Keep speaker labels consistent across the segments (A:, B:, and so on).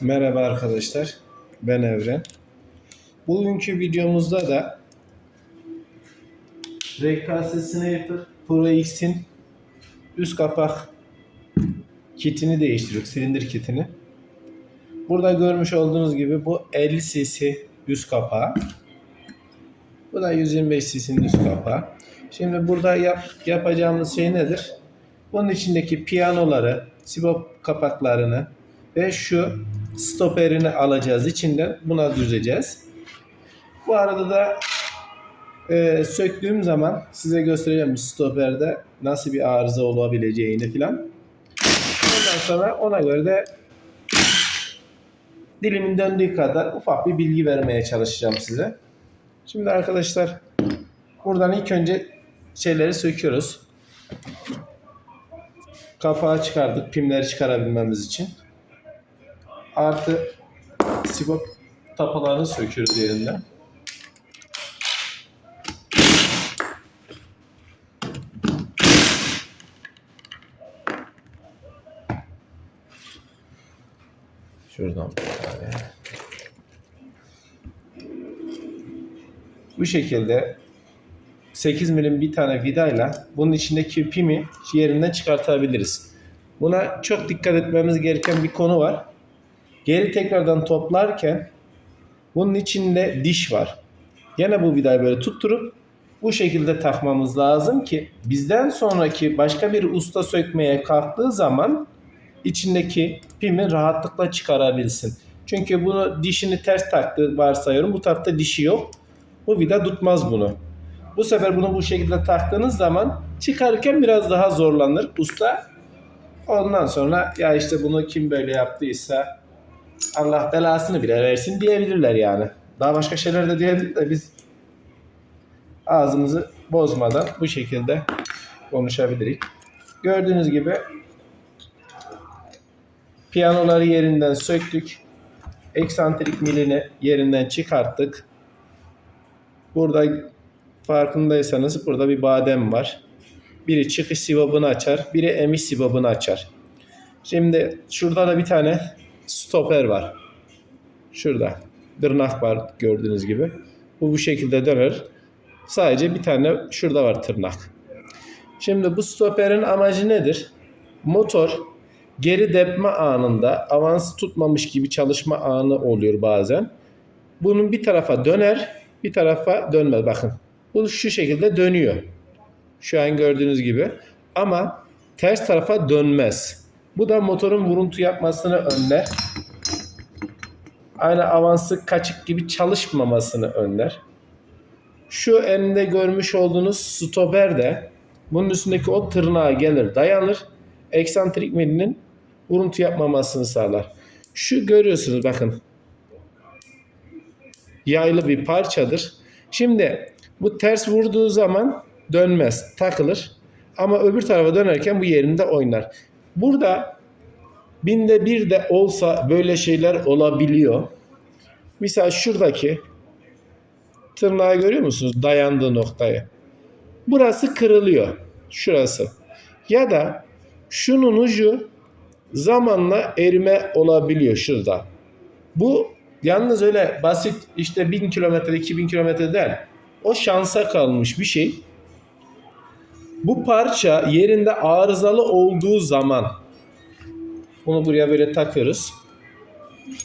A: Merhaba arkadaşlar. Ben Evren. Bugünkü videomuzda da RKS Sniper Pro X'in üst kapak kitini değiştiriyoruz. Silindir kitini. Burada görmüş olduğunuz gibi bu 50 cc üst kapağı. Bu da 125 cc'nin üst kapağı. Şimdi burada yap, yapacağımız şey nedir? Bunun içindeki piyanoları, sibop kapaklarını ve şu stoperini alacağız içinden buna düzeceğiz. Bu arada da e, söktüğüm zaman size göstereceğim bu stoperde nasıl bir arıza olabileceğini filan. Ondan sonra ona göre de dilimin döndüğü kadar ufak bir bilgi vermeye çalışacağım size. Şimdi arkadaşlar buradan ilk önce şeyleri söküyoruz. Kapağı çıkardık pimleri çıkarabilmemiz için. Artı sibop tapalarını söküyoruz yerinden. Şuradan bir. Bu şekilde 8 milim bir tane vidayla bunun içindeki pimi yerinden çıkartabiliriz. Buna çok dikkat etmemiz gereken bir konu var. Geri tekrardan toplarken bunun içinde diş var. Yine bu vidayı böyle tutturup bu şekilde takmamız lazım ki bizden sonraki başka bir usta sökmeye kalktığı zaman içindeki pimi rahatlıkla çıkarabilsin. Çünkü bunu dişini ters taktı varsayıyorum. Bu tarafta dişi yok. Bu vida tutmaz bunu. Bu sefer bunu bu şekilde taktığınız zaman çıkarırken biraz daha zorlanır usta. Ondan sonra ya işte bunu kim böyle yaptıysa Allah belasını bile versin diyebilirler yani. Daha başka şeyler de diyebilir de biz ağzımızı bozmadan bu şekilde konuşabiliriz. Gördüğünüz gibi piyanoları yerinden söktük. Eksantrik milini yerinden çıkarttık. Burada farkındaysanız burada bir badem var. Biri çıkış sivabını açar, biri emiş sivabını açar. Şimdi şurada da bir tane stoper var. Şurada. Tırnak var gördüğünüz gibi. Bu bu şekilde döner. Sadece bir tane şurada var tırnak. Şimdi bu stoperin amacı nedir? Motor geri depme anında avans tutmamış gibi çalışma anı oluyor bazen. Bunun bir tarafa döner, bir tarafa dönmez. Bakın. Bu şu şekilde dönüyor. Şu an gördüğünüz gibi. Ama ters tarafa dönmez. Bu da motorun vuruntu yapmasını önler. Aynı avansı kaçık gibi çalışmamasını önler. Şu elinde görmüş olduğunuz stoper de bunun üstündeki o tırnağa gelir dayanır. Eksantrik milinin vuruntu yapmamasını sağlar. Şu görüyorsunuz bakın. Yaylı bir parçadır. Şimdi bu ters vurduğu zaman dönmez, takılır. Ama öbür tarafa dönerken bu yerinde oynar. Burada binde bir de olsa böyle şeyler olabiliyor. Misal şuradaki tırnağı görüyor musunuz? Dayandığı noktayı. Burası kırılıyor. Şurası. Ya da şunun ucu zamanla erime olabiliyor şurada. Bu yalnız öyle basit işte 1000 kilometre 2000 kilometre değil. O şansa kalmış bir şey. Bu parça yerinde arızalı olduğu zaman bunu buraya böyle takıyoruz.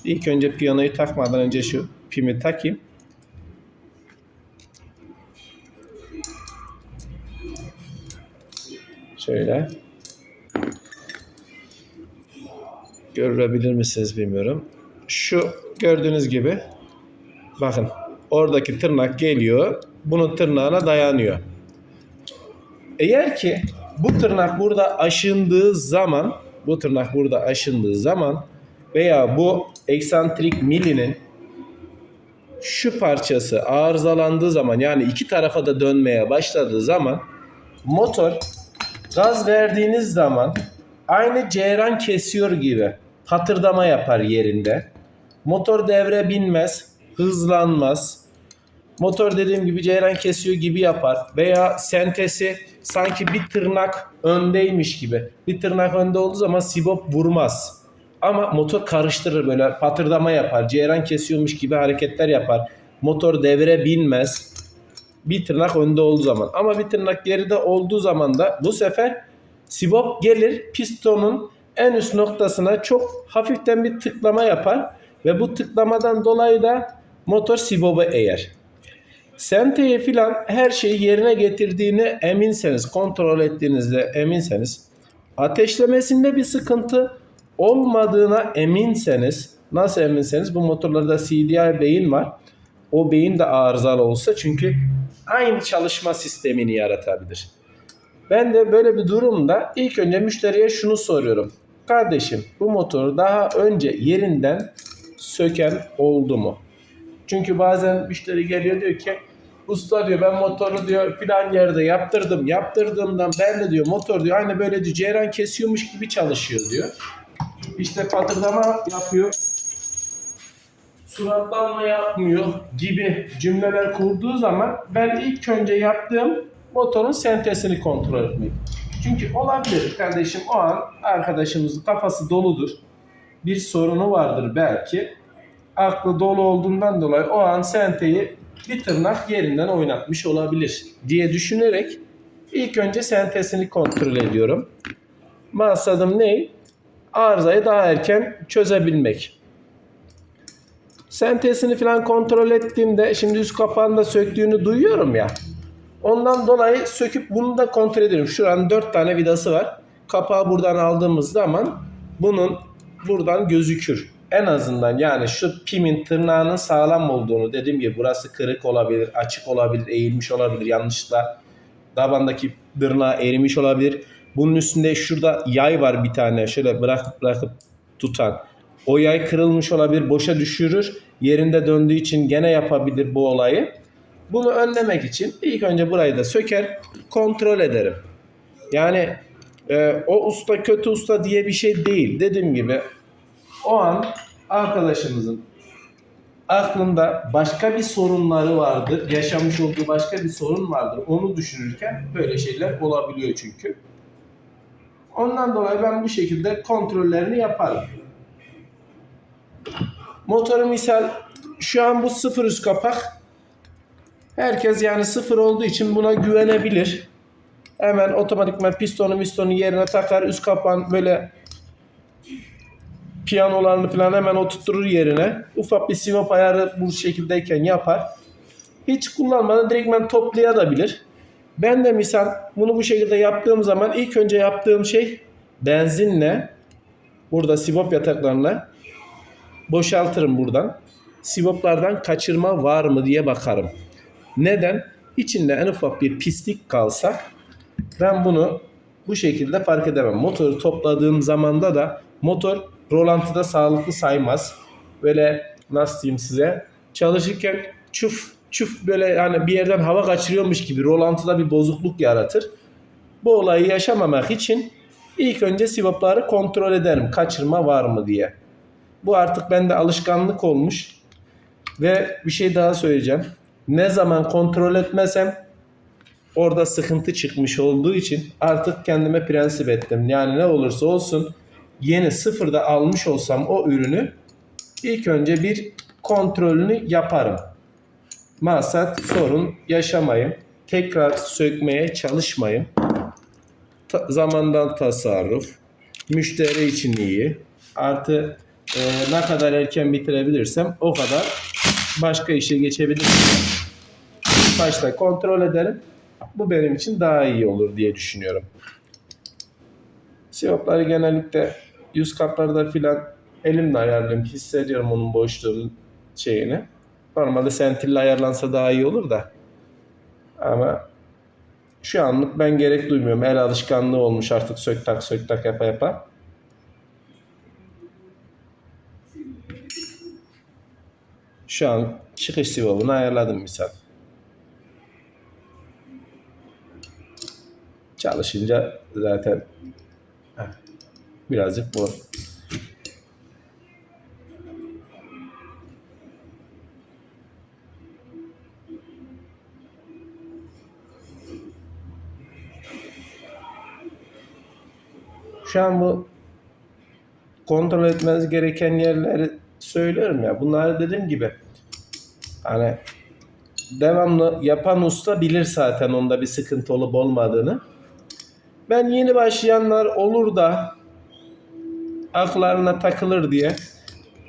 A: İlk önce piyanoyu takmadan önce şu pimi takayım. Şöyle. Görebilir misiniz bilmiyorum. Şu gördüğünüz gibi bakın oradaki tırnak geliyor. Bunun tırnağına dayanıyor. Eğer ki bu tırnak burada aşındığı zaman bu tırnak burada aşındığı zaman veya bu eksantrik milinin şu parçası arızalandığı zaman yani iki tarafa da dönmeye başladığı zaman motor gaz verdiğiniz zaman aynı ceyran kesiyor gibi patırdama yapar yerinde. Motor devre binmez, hızlanmaz. Motor dediğim gibi ceyran kesiyor gibi yapar veya sentesi sanki bir tırnak öndeymiş gibi. Bir tırnak önde olduğu zaman sibop vurmaz. Ama motor karıştırır böyle patırdama yapar. Ceyran kesiyormuş gibi hareketler yapar. Motor devre binmez. Bir tırnak önde olduğu zaman. Ama bir tırnak geride olduğu zaman da bu sefer sibop gelir pistonun en üst noktasına çok hafiften bir tıklama yapar. Ve bu tıklamadan dolayı da motor siboba eğer. Senteyi filan her şeyi yerine getirdiğine eminseniz, kontrol ettiğinizde eminseniz, ateşlemesinde bir sıkıntı olmadığına eminseniz, nasıl eminseniz bu motorlarda CDI beyin var. O beyin de arızalı olsa çünkü aynı çalışma sistemini yaratabilir. Ben de böyle bir durumda ilk önce müşteriye şunu soruyorum. Kardeşim bu motoru daha önce yerinden söken oldu mu? Çünkü bazen müşteri geliyor diyor ki usta diyor ben motoru diyor filan yerde yaptırdım. Yaptırdığımdan de diyor motor diyor aynı böyle diyor ceyran kesiyormuş gibi çalışıyor diyor. İşte patırdama yapıyor. Suratlanma yapmıyor gibi cümleler kurduğu zaman ben ilk önce yaptığım motorun sentezini kontrol etmek. Çünkü olabilir kardeşim o an arkadaşımızın kafası doludur. Bir sorunu vardır belki aklı dolu olduğundan dolayı o an senteyi bir tırnak yerinden oynatmış olabilir diye düşünerek ilk önce sentezini kontrol ediyorum. Maksadım ne? Arızayı daha erken çözebilmek. Sentezini falan kontrol ettiğimde şimdi üst kapağını da söktüğünü duyuyorum ya. Ondan dolayı söküp bunu da kontrol ediyorum. Şuranın 4 tane vidası var. Kapağı buradan aldığımız zaman bunun buradan gözükür en azından yani şu pimin tırnağının sağlam olduğunu dediğim gibi burası kırık olabilir, açık olabilir, eğilmiş olabilir yanlışlıkla. Tabandaki tırnağı erimiş olabilir. Bunun üstünde şurada yay var bir tane şöyle bırakıp bırakıp tutan. O yay kırılmış olabilir, boşa düşürür. Yerinde döndüğü için gene yapabilir bu olayı. Bunu önlemek için ilk önce burayı da söker, kontrol ederim. Yani e, o usta kötü usta diye bir şey değil. Dediğim gibi o an arkadaşımızın aklında başka bir sorunları vardır. Yaşamış olduğu başka bir sorun vardır. Onu düşünürken böyle şeyler olabiliyor çünkü. Ondan dolayı ben bu şekilde kontrollerini yaparım. Motoru misal şu an bu sıfır üst kapak. Herkes yani sıfır olduğu için buna güvenebilir. Hemen otomatikman pistonu mistonu yerine takar. Üst kapağın böyle piyanolarını falan hemen oturtturur yerine. Ufak bir sivop ayarı bu şekildeyken yapar. Hiç kullanmadan direktmen toplayabilir. Ben de misal bunu bu şekilde yaptığım zaman ilk önce yaptığım şey benzinle burada sivop yataklarına boşaltırım buradan. Sivoplardan kaçırma var mı diye bakarım. Neden? İçinde en ufak bir pislik kalsa ben bunu bu şekilde fark edemem. Motoru topladığım zamanda da motor rolantıda sağlıklı saymaz. Böyle nasıl diyeyim size çalışırken çuf çuf böyle yani bir yerden hava kaçırıyormuş gibi rolantıda bir bozukluk yaratır. Bu olayı yaşamamak için ilk önce sivopları kontrol ederim. Kaçırma var mı diye. Bu artık bende alışkanlık olmuş. Ve bir şey daha söyleyeceğim. Ne zaman kontrol etmesem orada sıkıntı çıkmış olduğu için artık kendime prensip ettim. Yani ne olursa olsun yeni sıfırda almış olsam o ürünü ilk önce bir kontrolünü yaparım. Maksat sorun yaşamayın. Tekrar sökmeye çalışmayın. Ta- zamandan tasarruf. Müşteri için iyi. Artı e, ne kadar erken bitirebilirsem o kadar başka işe geçebilirim. Başta kontrol ederim. Bu benim için daha iyi olur diye düşünüyorum. Siyopları genellikle yüz kaplarda filan elimle ayarlıyorum. Hissediyorum onun boşluğun şeyini. Normalde sentille ayarlansa daha iyi olur da. Ama şu anlık ben gerek duymuyorum. El alışkanlığı olmuş artık sök tak sök tak yapa yapa. Şu an çıkış sivabını ayarladım misal. Çalışınca zaten birazcık bu. Şu an bu kontrol etmeniz gereken yerleri söylüyorum ya. Bunlar dediğim gibi hani devamlı yapan usta bilir zaten onda bir sıkıntı olup olmadığını. Ben yeni başlayanlar olur da aklarına takılır diye.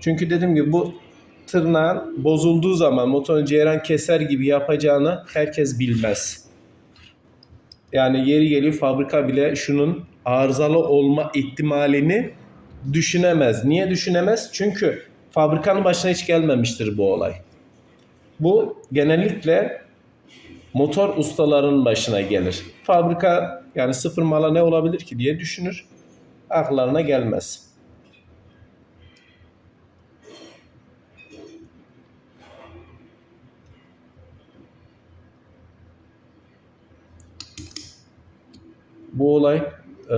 A: Çünkü dediğim gibi bu tırnağın bozulduğu zaman motorun ceyran keser gibi yapacağını herkes bilmez. Yani yeri geliyor fabrika bile şunun arızalı olma ihtimalini düşünemez. Niye düşünemez? Çünkü fabrikanın başına hiç gelmemiştir bu olay. Bu genellikle motor ustalarının başına gelir. Fabrika yani sıfır mala ne olabilir ki diye düşünür. Aklarına gelmez. Bu olay eee,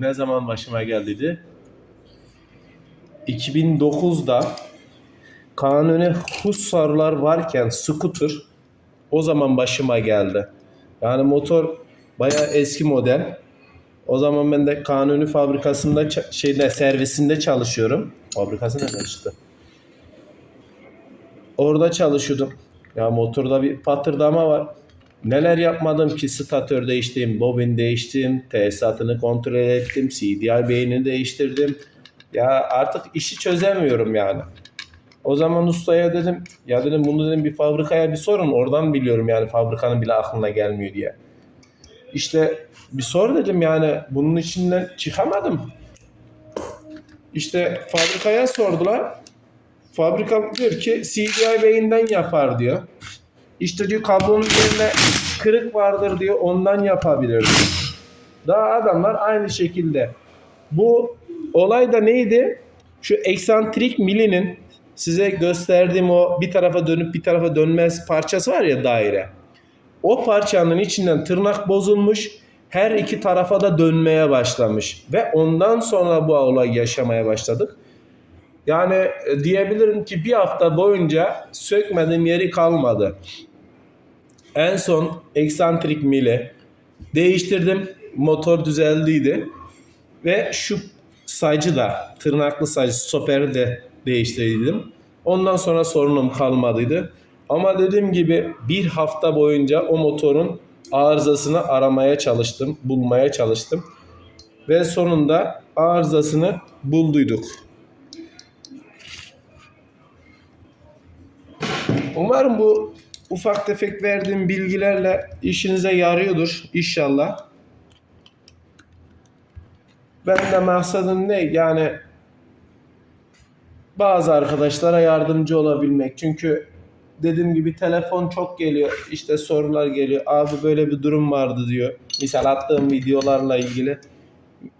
A: ne zaman başıma geldiydi? 2009'da Kanuni Hussarlar varken scooter o zaman başıma geldi. Yani motor bayağı eski model. O zaman ben de Kanuni fabrikasında şeyde servisinde çalışıyorum. Fabrikası nereden çıktı? Orada çalışıyordum. Ya motorda bir patırdama var. Neler yapmadım ki statör değiştim, bobin değiştim, tesisatını kontrol ettim, CDI beynini değiştirdim. Ya artık işi çözemiyorum yani. O zaman ustaya dedim ya dedim bunu dedim bir fabrikaya bir sorun oradan biliyorum yani fabrikanın bile aklına gelmiyor diye. İşte bir sor dedim yani bunun içinden çıkamadım. İşte fabrikaya sordular. Fabrika diyor ki CDI beyinden yapar diyor. İşte diyor kablonun üzerine kırık vardır diyor ondan yapabilir. Daha adamlar aynı şekilde. Bu olay da neydi? Şu eksantrik milinin size gösterdiğim o bir tarafa dönüp bir tarafa dönmez parçası var ya daire. O parçanın içinden tırnak bozulmuş. Her iki tarafa da dönmeye başlamış. Ve ondan sonra bu olay yaşamaya başladık. Yani e, diyebilirim ki bir hafta boyunca sökmediğim yeri kalmadı. En son eksantrik mili değiştirdim. Motor düzeldiydi. Ve şu sacı da tırnaklı sacı stoperi de değiştirdim. Ondan sonra sorunum kalmadıydı. Ama dediğim gibi bir hafta boyunca o motorun arızasını aramaya çalıştım, bulmaya çalıştım. Ve sonunda arızasını bulduyduk. Umarım bu ufak tefek verdiğim bilgilerle işinize yarıyordur inşallah. Ben de maksadım ne? Yani bazı arkadaşlara yardımcı olabilmek. Çünkü dediğim gibi telefon çok geliyor. İşte sorular geliyor. Abi böyle bir durum vardı diyor. Misal attığım videolarla ilgili.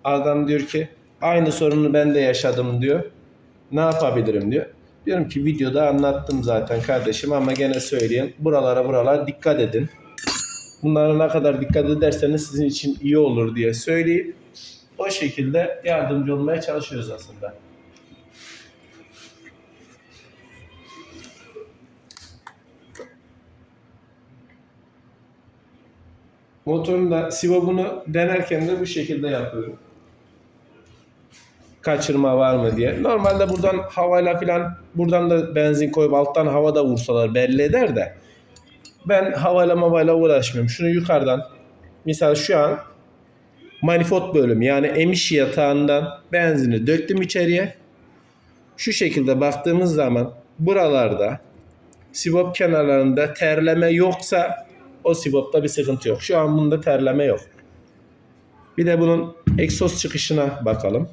A: Adam diyor ki aynı sorunu ben de yaşadım diyor. Ne yapabilirim diyor. Diyorum ki videoda anlattım zaten kardeşim ama gene söyleyeyim. Buralara buralara dikkat edin. Bunlara ne kadar dikkat ederseniz sizin için iyi olur diye söyleyip o şekilde yardımcı olmaya çalışıyoruz aslında. Motorun da sivabını denerken de bu şekilde yapıyorum. Kaçırma var mı diye. Normalde buradan havayla filan buradan da benzin koyup alttan hava da vursalar belli eder de. Ben havayla mavayla uğraşmıyorum. Şunu yukarıdan misal şu an manifold bölümü yani emiş yatağından benzini döktüm içeriye. Şu şekilde baktığımız zaman buralarda sibop kenarlarında terleme yoksa o sibopta bir sıkıntı yok. Şu an bunda terleme yok. Bir de bunun egzoz çıkışına bakalım.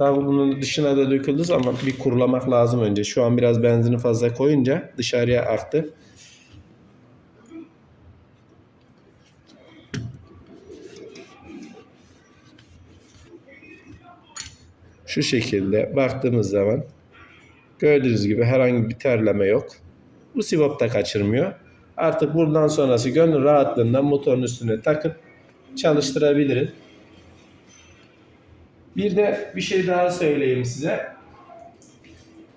A: Tabii bunun dışına da döküldü ama bir kurulamak lazım önce. Şu an biraz benzini fazla koyunca dışarıya aktı. Şu şekilde baktığımız zaman gördüğünüz gibi herhangi bir terleme yok. Bu sivop da kaçırmıyor. Artık buradan sonrası gönül rahatlığından motorun üstüne takıp çalıştırabiliriz. Bir de bir şey daha söyleyeyim size.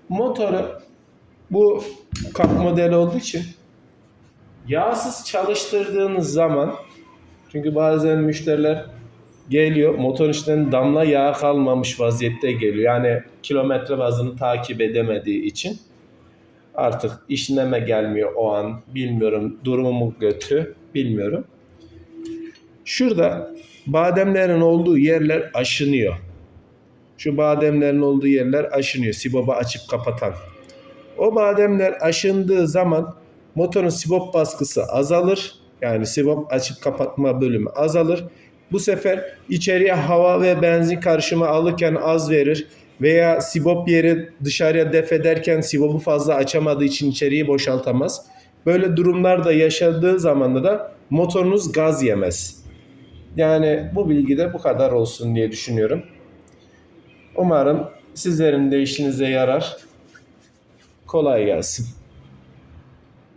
A: Motoru bu kap modeli olduğu için yağsız çalıştırdığınız zaman çünkü bazen müşteriler geliyor. Motorun içinden damla yağ kalmamış vaziyette geliyor. Yani kilometre bazını takip edemediği için artık işleme gelmiyor o an. Bilmiyorum durumu mu kötü bilmiyorum. Şurada bademlerin olduğu yerler aşınıyor. Şu bademlerin olduğu yerler aşınıyor. Sibobu açıp kapatan. O bademler aşındığı zaman motorun sibop baskısı azalır. Yani sibop açıp kapatma bölümü azalır. Bu sefer içeriye hava ve benzin karışımı alırken az verir. Veya sibop yeri dışarıya def ederken sibobu fazla açamadığı için içeriği boşaltamaz. Böyle durumlarda yaşadığı zamanda da motorunuz gaz yemez. Yani bu bilgi de bu kadar olsun diye düşünüyorum. Umarım sizlerin de işinize yarar. Kolay gelsin.